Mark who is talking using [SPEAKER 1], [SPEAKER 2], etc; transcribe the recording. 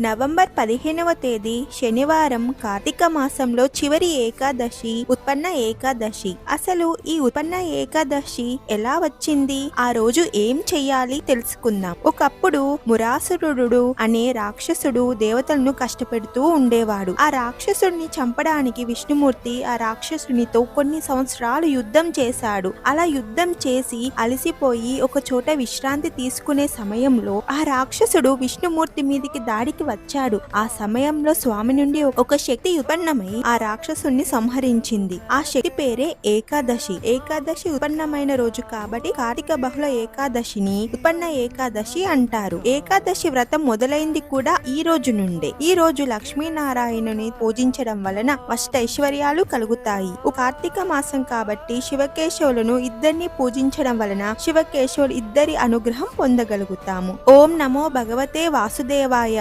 [SPEAKER 1] November పదిహేనవ తేదీ శనివారం కార్తీక మాసంలో చివరి ఏకాదశి ఉత్పన్న ఏకాదశి. అసలు ఈ ఉత్పన్న ఏకాదశి ఎలా వచ్చింది? ఆ రోజు ఏం చెయ్యాలి తెలుసుకుందాం. ఒకప్పుడు మురాసురుడు అనే రాక్షసుడు దేవతలను కష్టపెడుతూ ఉండేవాడు. ఆ రాక్షసుడిని చంపడానికి విష్ణుమూర్తి ఆ రాక్షసునితో కొన్ని సంవత్సరాలు యుద్ధం చేశాడు. అలా యుద్ధం చేసి అలసిపోయి ఒక చోట విశ్రాంతి తీసుకునే సమయంలో ఆ రాక్షసుడు విష్ణుమూర్తి మీదికి దాడికి వచ్చాడు. ఆ సమయంలో స్వామి నుండి ఒక శక్తి ఉత్పన్నమై ఆ రాక్షసుని సంహరించింది. ఆ శక్తి పేరే ఏకాదశి. ఏకాదశి ఉత్పన్నమైన రోజు కాబట్టి కార్తీక బహుళ ఏకాదశిని ఉత్పన్న ఏకాదశి అంటారు. ఏకాదశి వ్రతం మొదలైంది కూడా ఈ రోజు నుండే. ఈ రోజు లక్ష్మీనారాయణుని పూజించడం వలన అష్టైశ్వర్యాలు కలుగుతాయి. ఒక కార్తీక మాసం కాబట్టి శివకేశవులను ఇద్దరిని పూజించడం వలన శివకేశవులు ఇద్దరి అనుగ్రహం పొందగలుగుతాము. ఓం నమో భగవతే వాసుదేవాయ.